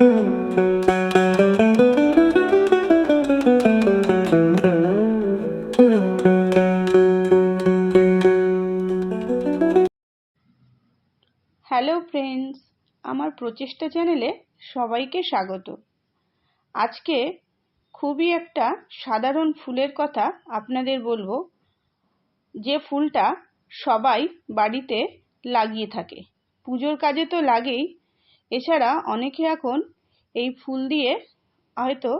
Hello friends, আমার প্রচেষ্টা চ্যানেলে সবাইকে স্বাগত। আজকে খুবই একটা সাধারণ ফুলের কথা আপনাদের বলব, যে ফুলটা সবাই বাড়িতে লাগিয়ে থাকে। পুজোর কাজে তো লাগেই এছাড়া অনেকে এখন এই ফুল দিয়ে হয়তো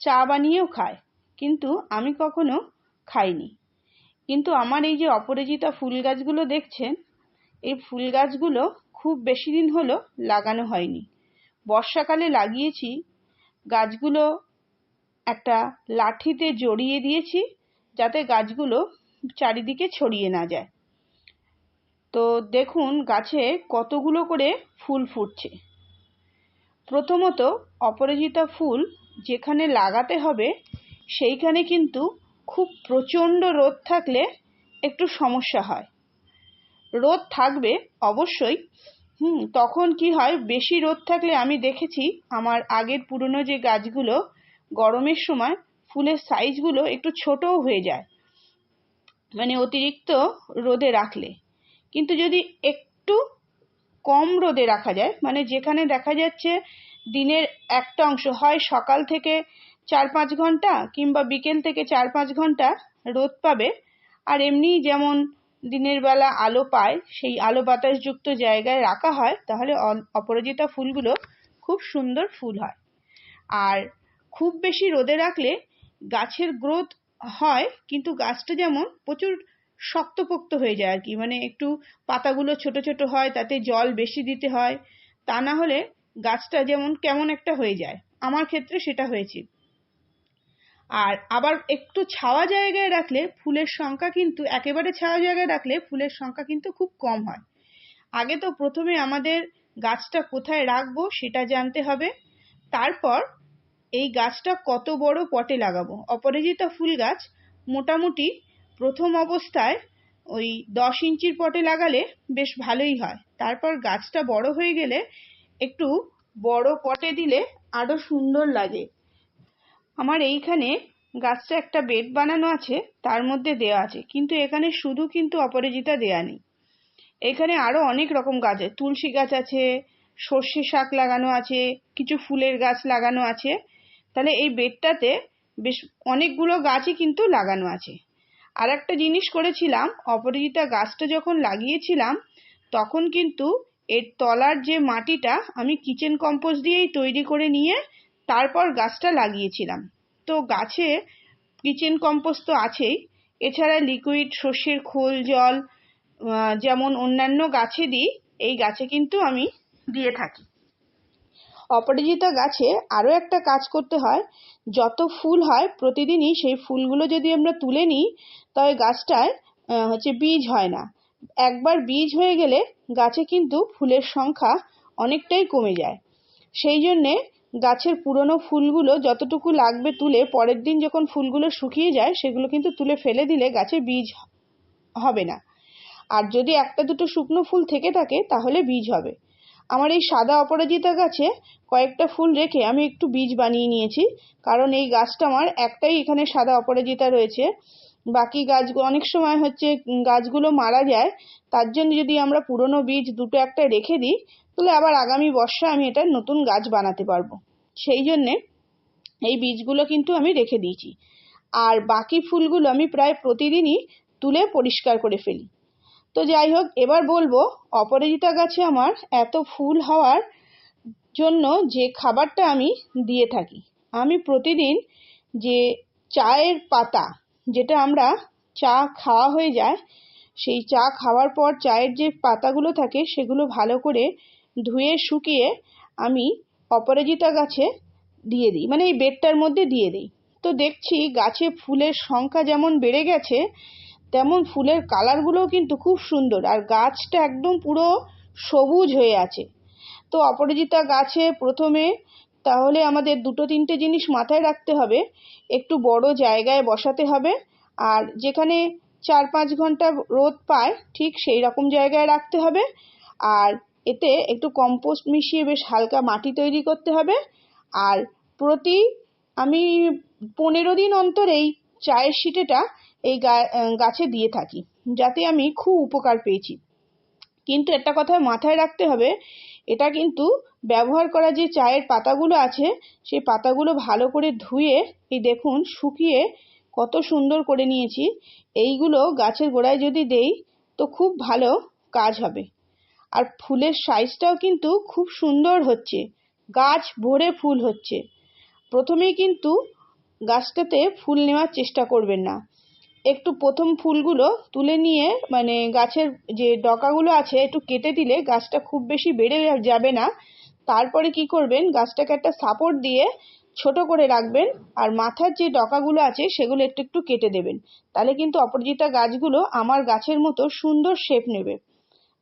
চা বানিয়েও খায়, কিন্তু আমি কখনো খাইনি। কিন্তু আমার এই যে অপরাজিতা ফুল গাছগুলো দেখছেন, এই ফুল গাছগুলো খুব বেশি দিন হলো লাগানো হয়নি। বর্ষাকালে লাগিয়েছি, গাছগুলো একটা লাঠিতে জড়িয়ে দিয়েছি যাতে গাছগুলো চারিদিকে ছড়িয়ে না যায়। তো দেখুন, গাছে কতগুলো করে ফুল ফুটছে। প্রথমত অপরাজিতা ফুল যেখানে লাগাতে হবে, সেইখানে কিন্তু খুব প্রচণ্ড রোদ থাকলে একটু সমস্যা হয়। রোদ থাকবে অবশ্যই। হুম, তখন কি হয়, বেশি রোদ থাকলে আমি দেখেছি আমার আগের পুরনো যে গাছগুলো, গরমের সময় ফুলের সাইজগুলো একটু ছোটও হয়ে যায় মানে অতিরিক্ত রোদে রাখলে। কিন্তু যদি একটু কম রোদে রাখা যায়। মানে যেখানে দেখা যাচ্ছে দিনের একটা অংশ হয় সকাল থেকে চার পাঁচ ঘণ্টা কিংবা বিকেল থেকে চার পাঁচ ঘণ্টা রোদ পাবে। আর এমনি যেমন দিনের বেলা আলো পায়, সেই আলো বাতাসযুক্ত জায়গায় রাখা হয়, তাহলে অপরাজিতা ফুলগুলো খুব সুন্দর ফুল হয়। আর খুব বেশি রোদে রাখলে গাছের গ্রোথ হয়, কিন্তু গাছটা যেমন প্রচুর শক্তপোক্ত হয়ে যায় আর কি। মানে একটু পাতাগুলো ছোট ছোট হয়, তাতে জল বেশি দিতে হয়। তা না হলে গাছটা যেমন কেমন একটা হয়ে যায়। আমার ক্ষেত্রে সেটা হয়েছে। আর আবার একটু ছাওয়া জায়গায় রাখলে ফুলের সংখ্যা কিন্তু, একেবারে ছাওয়া জায়গায় রাখলে ফুলের সংখ্যা কিন্তু খুব কম হয়। আগে তো প্রথমে আমাদের গাছটা কোথায় রাখব সেটা জানতে হবে। তারপর এই গাছটা কত বড় পটে লাগাবো? অপরাজিতা ফুল গাছ মোটামুটি প্রথম অবস্থায় ওই দশ ইঞ্চির পটে লাগালে বেশ ভালোই হয়। তারপর গাছটা বড় হয়ে গেলে একটু বড় পটে দিলে আরও সুন্দর লাগে। আমার এইখানে গাছটা একটা বেড বানানো আছে, তার মধ্যে দেওয়া আছে। কিন্তু এখানে শুধু কিন্তু অপরাজিতা দেয়া নেই। এখানে আরও অনেক রকম গাছ আছে। তুলসী গাছ আছে, সর্ষে শাক লাগানো আছে, কিছু ফুলের গাছ লাগানো আছে। তাহলে এই বেডটাতে বেশ অনেকগুলো গাছই কিন্তু লাগানো আছে। আর একটা জিনিস করেছিলাম, অপরাজিতা গাছটা যখন লাগিয়েছিলাম, তখন কিন্তু এর তলার যে মাটিটা আমি কিচেন কম্পোস্ট দিয়েই তৈরি করে নিয়ে তারপর গাছটা লাগিয়েছিলাম। তো গাছে কিচেন কম্পোস্ট তো আছেই, এছাড়া লিকুইড সর্ষের খোল, জল যেমন অন্যান্য গাছে দিই, এই গাছে কিন্তু আমি দিয়ে থাকি। অপরাজিতা গাছে আরও একটা কাজ করতে হয়। যত ফুল হয় প্রতিদিনই সেই ফুলগুলো যদি আমরা তুলে নিই তবে গাছটায় হচ্ছে বীজ হয় না। একবার বীজ হয়ে গেলে গাছে কিন্তু ফুলের সংখ্যা অনেকটাই কমে যায়। সেই জন্যে গাছের পুরনো ফুলগুলো যতটুকু লাগবে তুলে পরের দিন যখন ফুলগুলো শুকিয়ে যায়, সেগুলো কিন্তু তুলে ফেলে দিলে গাছে বীজ হবে না। আর যদি একটা দুটো শুকনো ফুল থেকে থাকে, তাহলে বীজ হবে। আমার এই সাদা অপরাজিতা গাছে কয়েকটা ফুল রেখে আমি একটু বীজ বানিয়ে নিয়েছি। কারণ এই গাছটা আমার একটাই এখানে সাদা অপরাজিতা রয়েছে। বাকি গাছ অনেক সময় হচ্ছে গাছগুলো মারা যায়, তার জন্য যদি আমরা পুরনো বীজ দুটো একটা রেখে দিই, তাহলে আবার আগামী বর্ষা আমি এটা নতুন গাছ বানাতে পারব। সেই জন্যে এই বীজগুলো কিন্তু আমি রেখে দিয়েছি। আর বাকি ফুলগুলো আমি প্রায় প্রতিদিনই তুলে পরিষ্কার করে ফেলি। তো যাই হোক, এবার বলব, অপরাজিতা গাছে আমার এত ফুল হওয়ার জন্য যে খাবারটা আমি দিয়ে থাকি। আমি প্রতিদিন যে চায়ের পাতা যেটা আমরা চা খাওয়া হয়ে যায়, সেই চা খাওয়ার পর চায়ের যে পাতাগুলো থাকে, সেগুলো ভালো করে ধুয়ে শুকিয়ে আমি অপরাজিতা গাছে দিয়ে দিই। মানে এই বেডটার মধ্যে দিয়ে দিই। তো দেখছি গাছে ফুলের সংখ্যা যেমন বেড়ে গেছে তেমন ফুলের কালারগুলোও কিন্তু খুব সুন্দর। আর গাছটা একদম পুরো সবুজ হয়ে আছে। তো অপরাজিতা গাছে প্রথমে তাহলে আমাদের দুটো তিনটে জিনিস মাথায় রাখতে হবে। একটু বড় জায়গায় বসাতে হবে। আর যেখানে চার পাঁচ ঘণ্টা রোদ পায়, ঠিক সেই রকম জায়গায় রাখতে হবে। আর এতে একটু কম্পোস্ট মিশিয়ে বেশ হালকা মাটি তৈরি করতে হবে। আর প্রতি, আমি পনেরো দিন অন্তর এই চায়ের শিটেটা এই গাছে দিয়ে থাকি, যাতে আমি খুব উপকার পেয়েছি। কিন্তু একটা কথা মাথায় রাখতে হবে, এটা কিন্তু ব্যবহার করা যে চায়ের পাতাগুলো আছে, সেই পাতাগুলো ভালো করে ধুয়ে, এই দেখুন, শুকিয়ে কত সুন্দর করে নিয়েছি। এইগুলো গাছের গোড়ায় যদি দেই, তো খুব ভালো কাজ হবে। আর ফুলের সাইজটাও কিন্তু খুব সুন্দর হচ্ছে, গাছ ভরে ফুল হচ্ছে। প্রথমেই কিন্তু গাছটাতে ফুল নেওয়ার চেষ্টা করবেন না। একটু প্রথম ফুলগুলো তুলে নিয়ে মানে গাছের যে ডকাগুলো আছে, একটু কেটে দিলে গাছটা খুব বেশি বেড়ে যাবে না। তারপরে কি করবেন, গাছটাকে একটা সাপোর্ট দিয়ে ছোট করে রাখবেন আর মাথার যে ডকাগুলো আছে, সেগুলো একটু একটু কেটে দেবেন। তাহলে কিন্তু অপরাজিতা গাছগুলো আমার গাছের মতো সুন্দর শেপ নেবে।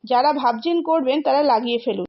যারা ভাবছেন করবেন, তারা লাগিয়ে ফেলুন।